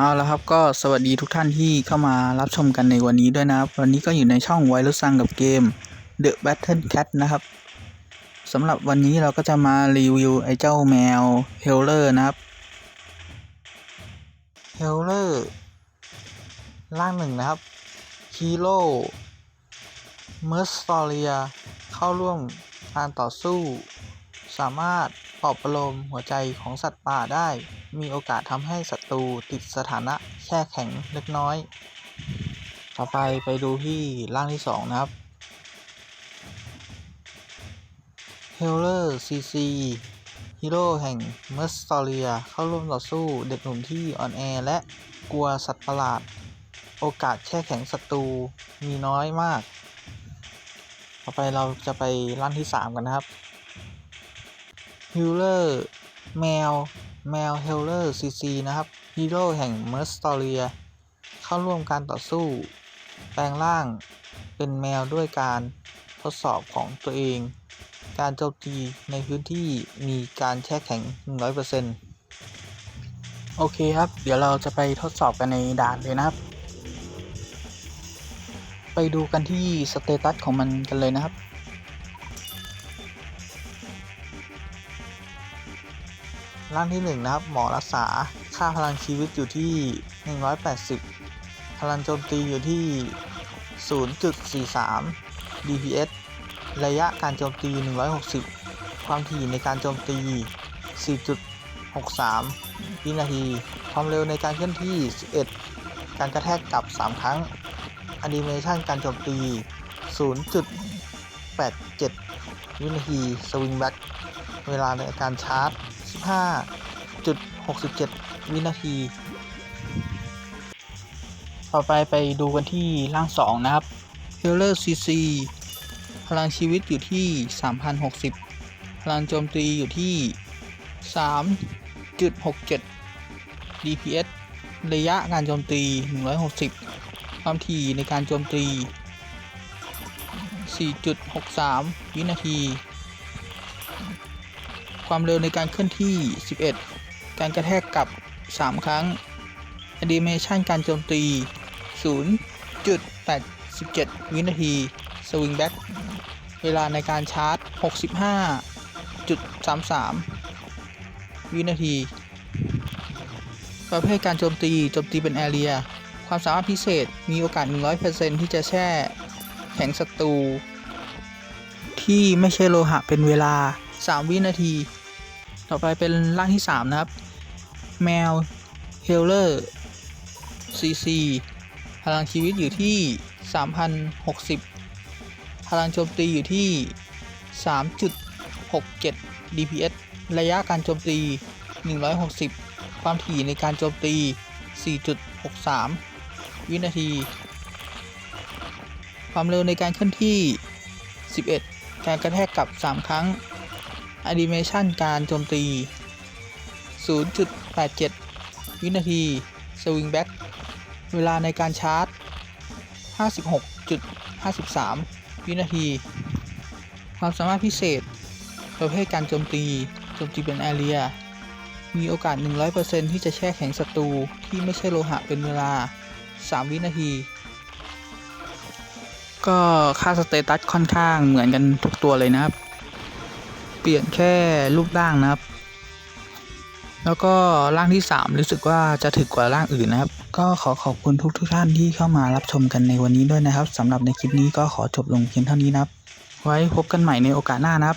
เอาละครับก็สวัสดีทุกท่านที่เข้ามารับชมกันในวันนี้ด้วยนะครับ วันนี้ก็อยู่ในช่องไวรัสซังกับเกม The Battle Cat นะครับสำหรับวันนี้เราก็จะมารีวิวไอ้เจ้าแมวเฮลเลอร์นะครับเฮลเลอร์ร่างหนึ่งนะครับฮีโร่เมอร์สตอเรียเข้าร่วมการต่อสู้ สามารถ ปลอบประโลมหัวใจของสัตว์ป่าได้ มีโอกาสทำให้ศัตรูติดสถานะแช่แข็งเล็กน้อย ต่อไปไปดูที่ร่างที่ 2 นะครับ h e l l e r CC ฮีโร่แห่งเมอร์สตอเรียเข้าร่วมต่อสู้เด็กหนุ่มที่อ่อนแอและกลัวสัตว์ประหลาด โอกาสแช่แข็งศัตรูมีน้อยมาก ต่อไปเราจะไปร่างที่ 3 กันนะครับ ฮิลเลอร์แมวแมวเฮลเลอร์ซีซีนะครับฮีโร่แห่งเมอร์สตอเรีย เข้าร่วมการต่อสู้ แปลงร่างเป็นแมวด้วยการทดสอบของตัวเอง การโจมตีในพื้นที่มีการแช่แข็ง 100%โอเคครับ เดี๋ยวเราจะไปทดสอบกันในด่านเลยนะครับ ไปดูกันที่สเตตัสของมันกันเลยนะครับ ร่างที่1นะครับ หมอรักษา ค่าพลังชีวิตอยู่ที่ 180 พลังโจมตีอยู่ที่ 0.43 DPS ระยะการโจมตี 160 ความถี่ในการโจมตี 4.63 วินาที ความเร็วในการเคลื่อนที่ 11 การกระแทกกลับ 3 ครั้งอนิเมชันการโจมตี 0.87 วินาที สวิงแบ็กเวลาในการชาร์จ 15.67 วินาที ต่อไปไปดูกันที่ร่าง 2 นะครับ h e l l e r CC พลังชีวิตอยู่ที่ 3,060 พลังโจมตีอยู่ที่ 3.67 DPS ระยะการโจมตี 160 ความถี่ในการโจมตี 4.63 วินาที ความเร็วในการเคลื่อนที่ 11 การกระแทกกลับ 3 ครั้ง Animation การโจมตี 0.87 วินาที Swing Back เวลาในการชาร์จ 65.33 วินาที ประเภทการโจมตี โจมตีเป็นแอเรีย ความสามารถพิเศษ มีโอกาส 100%ที่จะแช่แข็งศัตรูที่ไม่ใช่โลหะเป็นเวลา 3 วินาที ต่อไปเป็นร่างที่ 3 นะครับ แมวเฮลเลอร์ CC พลังชีวิตอยู่ที่ 3,060 พลังโจมตีอยู่ที่ 3.67 DPS ระยะการโจมตี 160 ความถี่ในการโจมตี 4.63 วินาที ความเร็วในการเคลื่อนที่ 11 การกระแทกกลับ 3 ครั้ง แอนิเมชันการโจมตี 0.87 วินาที สวิงแบ็กเวลาในการชาร์จ 56.53 วินาที ความสามารถพิเศษ ประเภทการโจมตีโจมตีเป็นแอเรีย มีโอกาส 100%ที่จะแช่แข็งศัตรูที่ไม่ใช่โลหะเป็นเวลา 3 วินาที ก็ค่าสเตตัสค่อนข้างเหมือนกันทุกตัวเลยนะครับ เปลี่ยนแค่รูปร่างนะครับ แล้วก็ร่างที่ 3 รู้สึกว่าจะถึกกว่าร่างอื่นนะครับ ก็ขอขอบคุณทุกทุกท่านที่เข้ามารับชมกันในวันนี้ด้วยนะครับสำหรับในคลิปนี้ก็ขอจบลงเพียงเท่านี้นะครับ ไว้พบกันใหม่ในโอกาสหน้านะครับ